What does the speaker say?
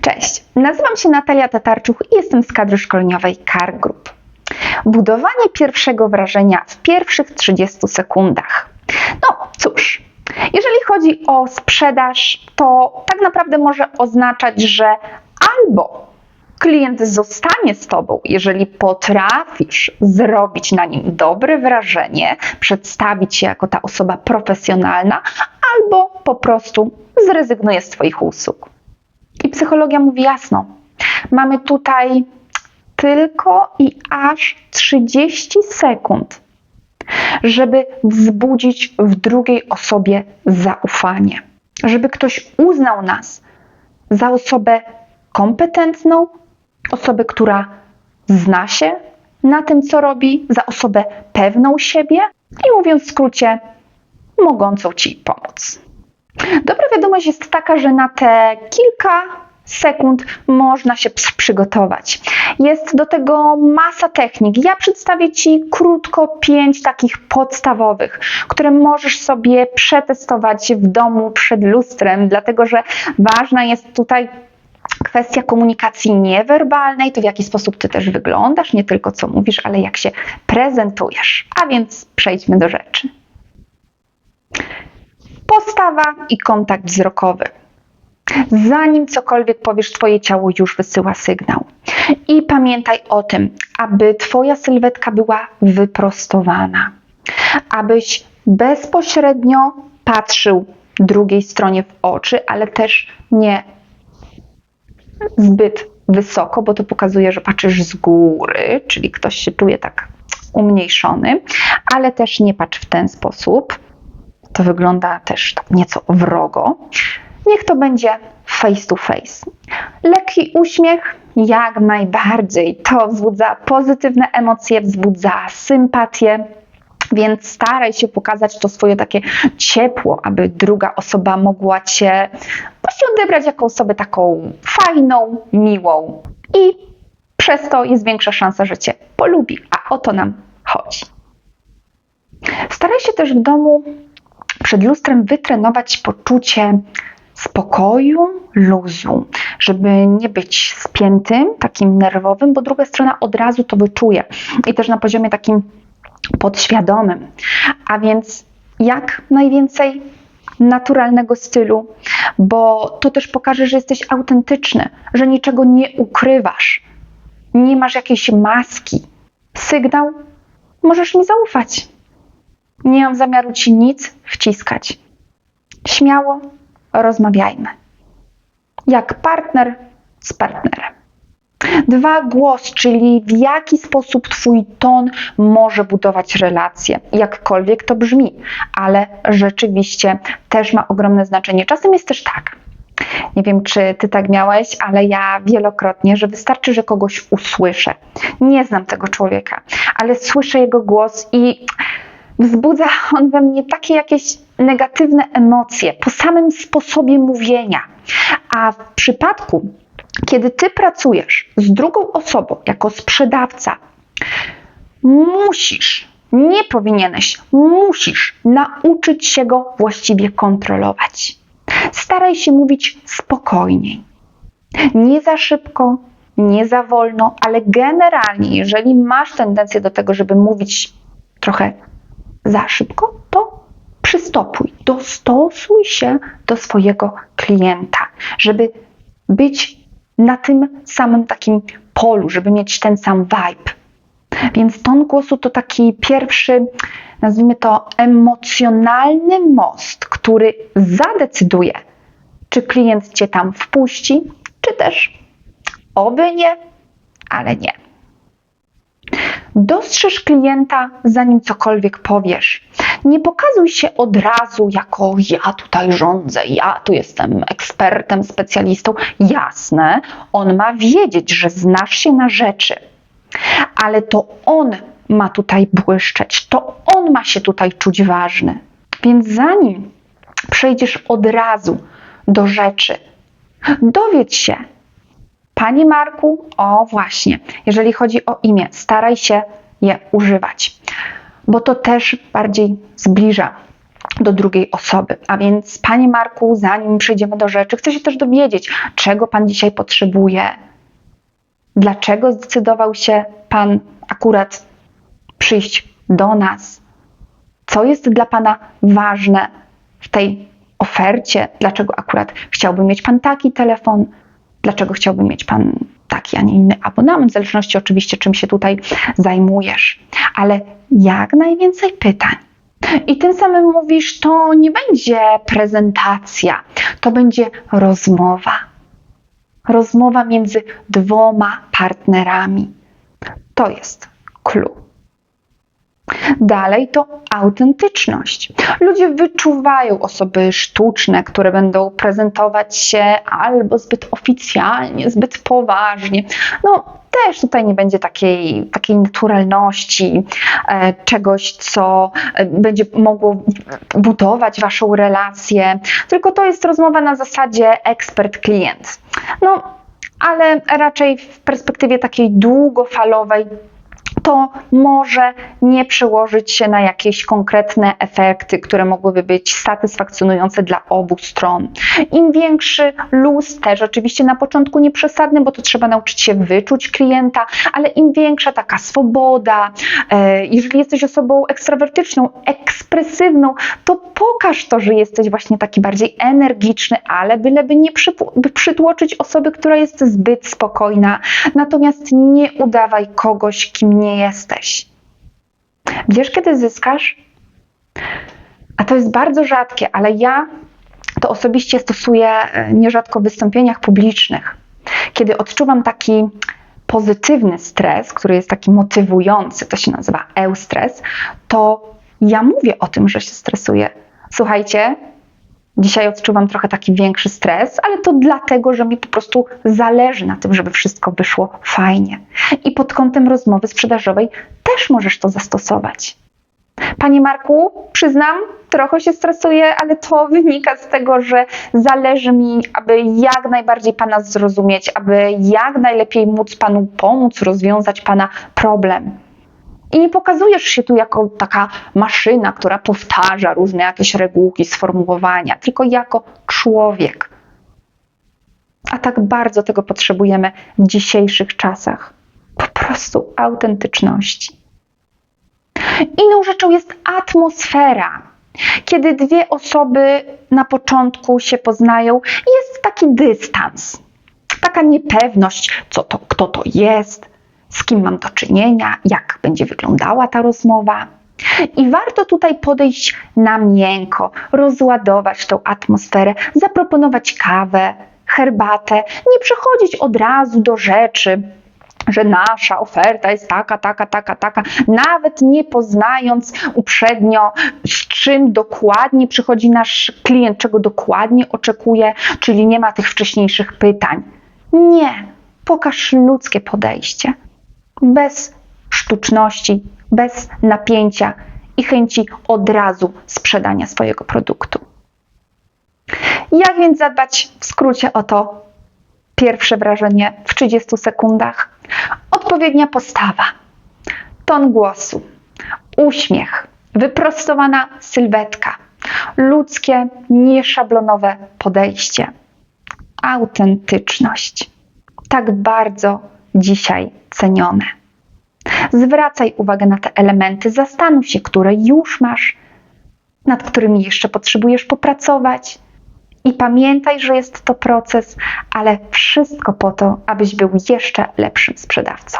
Cześć, nazywam się Natalia Tatarczuch i jestem z kadry szkoleniowej CAR Group. Budowanie pierwszego wrażenia w pierwszych 30 sekundach. No cóż, jeżeli chodzi o sprzedaż, to tak naprawdę może oznaczać, że albo klient zostanie z Tobą, jeżeli potrafisz zrobić na nim dobre wrażenie, przedstawić się jako ta osoba profesjonalna, albo po prostu zrezygnuje z Twoich usług. Psychologia mówi jasno: mamy tutaj tylko i aż 30 sekund, żeby wzbudzić w drugiej osobie zaufanie, żeby ktoś uznał nas za osobę kompetentną, osobę, która zna się na tym, co robi, za osobę pewną siebie i mówiąc w skrócie, mogącą ci pomóc. Dobra wiadomość jest taka, że na te kilka sekund można się przygotować. Jest do tego masa technik. Ja przedstawię Ci krótko pięć takich podstawowych, które możesz sobie przetestować w domu przed lustrem, dlatego że ważna jest tutaj kwestia komunikacji niewerbalnej, to w jaki sposób ty też wyglądasz, nie tylko co mówisz, ale jak się prezentujesz. A więc przejdźmy do rzeczy. Postawa i kontakt wzrokowy. Zanim cokolwiek powiesz, Twoje ciało już wysyła sygnał. I pamiętaj o tym, aby Twoja sylwetka była wyprostowana, abyś bezpośrednio patrzył drugiej stronie w oczy, ale też nie zbyt wysoko, bo to pokazuje, że patrzysz z góry, czyli ktoś się czuje tak umniejszony, ale też nie patrz w ten sposób. To wygląda też tak nieco wrogo. Niech to będzie face to face. Lekki uśmiech jak najbardziej. To wzbudza pozytywne emocje, wzbudza sympatię. Więc staraj się pokazać to swoje takie ciepło, aby druga osoba mogła cię właśnie odebrać jako osobę taką fajną, miłą i przez to jest większa szansa, że cię polubi, a o to nam chodzi. Staraj się też w domu przed lustrem wytrenować poczucie spokoju, luzu, żeby nie być spiętym, takim nerwowym, bo druga strona od razu to wyczuje i też na poziomie takim podświadomym. A więc jak najwięcej naturalnego stylu, bo to też pokaże, że jesteś autentyczny, że niczego nie ukrywasz, nie masz jakiejś maski. Sygnał, możesz mi zaufać. Nie mam zamiaru ci nic wciskać. Śmiało rozmawiajmy. Jak partner z partnerem. Dwa, głos, czyli w jaki sposób Twój ton może budować relacje, jakkolwiek to brzmi, ale rzeczywiście też ma ogromne znaczenie. Czasem jest też tak. Nie wiem, czy Ty tak miałeś, ale ja wielokrotnie, że wystarczy, że kogoś usłyszę. Nie znam tego człowieka, ale słyszę jego głos i wzbudza on we mnie takie jakieś negatywne emocje po samym sposobie mówienia. A w przypadku, kiedy ty pracujesz z drugą osobą jako sprzedawca, musisz, nie powinieneś, musisz nauczyć się go właściwie kontrolować. Staraj się mówić spokojniej. Nie za szybko, nie za wolno, ale generalnie, jeżeli masz tendencję do tego, żeby mówić trochę za szybko, to przystopuj, dostosuj się do swojego klienta, żeby być na tym samym takim polu, żeby mieć ten sam vibe. Więc ton głosu to taki pierwszy, nazwijmy to, emocjonalny most, który zadecyduje, czy klient cię tam wpuści, czy też oby nie, ale nie. Dostrzeż klienta, zanim cokolwiek powiesz. Nie pokazuj się od razu jako ja tutaj rządzę, ja tu jestem ekspertem, specjalistą. Jasne, on ma wiedzieć, że znasz się na rzeczy, ale to on ma tutaj błyszczeć, to on ma się tutaj czuć ważny. Więc zanim przejdziesz od razu do rzeczy, dowiedz się, Panie Marku, o właśnie, jeżeli chodzi o imię, staraj się je używać, bo to też bardziej zbliża do drugiej osoby. A więc, Panie Marku, zanim przejdziemy do rzeczy, chcę się też dowiedzieć, czego Pan dzisiaj potrzebuje. Dlaczego zdecydował się Pan akurat przyjść do nas? Co jest dla Pana ważne w tej ofercie? Dlaczego akurat chciałby mieć Pan taki telefon? Dlaczego chciałby mieć Pan taki, a nie inny abonament? W zależności oczywiście, czym się tutaj zajmujesz. Ale jak najwięcej pytań i tym samym mówisz, to nie będzie prezentacja, to będzie rozmowa. Rozmowa między dwoma partnerami. To jest clue. Dalej to autentyczność. Ludzie wyczuwają osoby sztuczne, które będą prezentować się albo zbyt oficjalnie, zbyt poważnie. No, też tutaj nie będzie takiej, takiej naturalności, e, czegoś, co e, będzie mogło budować waszą relację, tylko to jest rozmowa na zasadzie ekspert-klient. No, ale raczej w perspektywie takiej długofalowej to może nie przełożyć się na jakieś konkretne efekty, które mogłyby być satysfakcjonujące dla obu stron. Im większy luz, też oczywiście na początku nieprzesadny, bo to trzeba nauczyć się wyczuć klienta, ale im większa taka swoboda, e, jeżeli jesteś osobą ekstrawertyczną, ekspresywną, to pokaż to, że jesteś właśnie taki bardziej energiczny, ale byleby nie przytłoczyć osoby, która jest zbyt spokojna. Natomiast nie udawaj kogoś, kim nie jesteś. Wiesz, kiedy zyskasz? A to jest bardzo rzadkie, ale ja to osobiście stosuję e, nierzadko w wystąpieniach publicznych. Kiedy odczuwam taki pozytywny stres, który jest taki motywujący, to się nazywa eustres, to ja mówię o tym, że się stresuję. Słuchajcie, Dzisiaj odczuwam trochę taki większy stres, ale to dlatego, że mi po prostu zależy na tym, żeby wszystko wyszło fajnie. I pod kątem rozmowy sprzedażowej też możesz to zastosować. Panie Marku, przyznam, trochę się stresuję, ale to wynika z tego, że zależy mi, aby jak najbardziej Pana zrozumieć, aby jak najlepiej móc Panu pomóc rozwiązać Pana problem. I nie pokazujesz się tu jako taka maszyna, która powtarza różne jakieś regułki, sformułowania, tylko jako człowiek. A tak bardzo tego potrzebujemy w dzisiejszych czasach. Po prostu autentyczności. Inną rzeczą jest atmosfera. Kiedy dwie osoby na początku się poznają, jest taki dystans, taka niepewność, co to, kto to jest, z kim mam do czynienia, jak będzie wyglądała ta rozmowa. I warto tutaj podejść na miękko, rozładować tą atmosferę, zaproponować kawę, herbatę, nie przechodzić od razu do rzeczy, że nasza oferta jest taka, taka, taka, taka, nawet nie poznając uprzednio, z czym dokładnie przychodzi nasz klient, czego dokładnie oczekuje, czyli nie ma tych wcześniejszych pytań. Nie, pokaż ludzkie podejście bez sztuczności, bez napięcia i chęci od razu sprzedania swojego produktu. Jak więc zadbać w skrócie o to pierwsze wrażenie w 30 sekundach? Odpowiednia postawa, ton głosu, uśmiech, wyprostowana sylwetka, ludzkie, nieszablonowe podejście, autentyczność. Tak bardzo dzisiaj cenione. Zwracaj uwagę na te elementy, zastanów się, które już masz, nad którymi jeszcze potrzebujesz popracować. I pamiętaj, że jest to proces, ale wszystko po to, abyś był jeszcze lepszym sprzedawcą.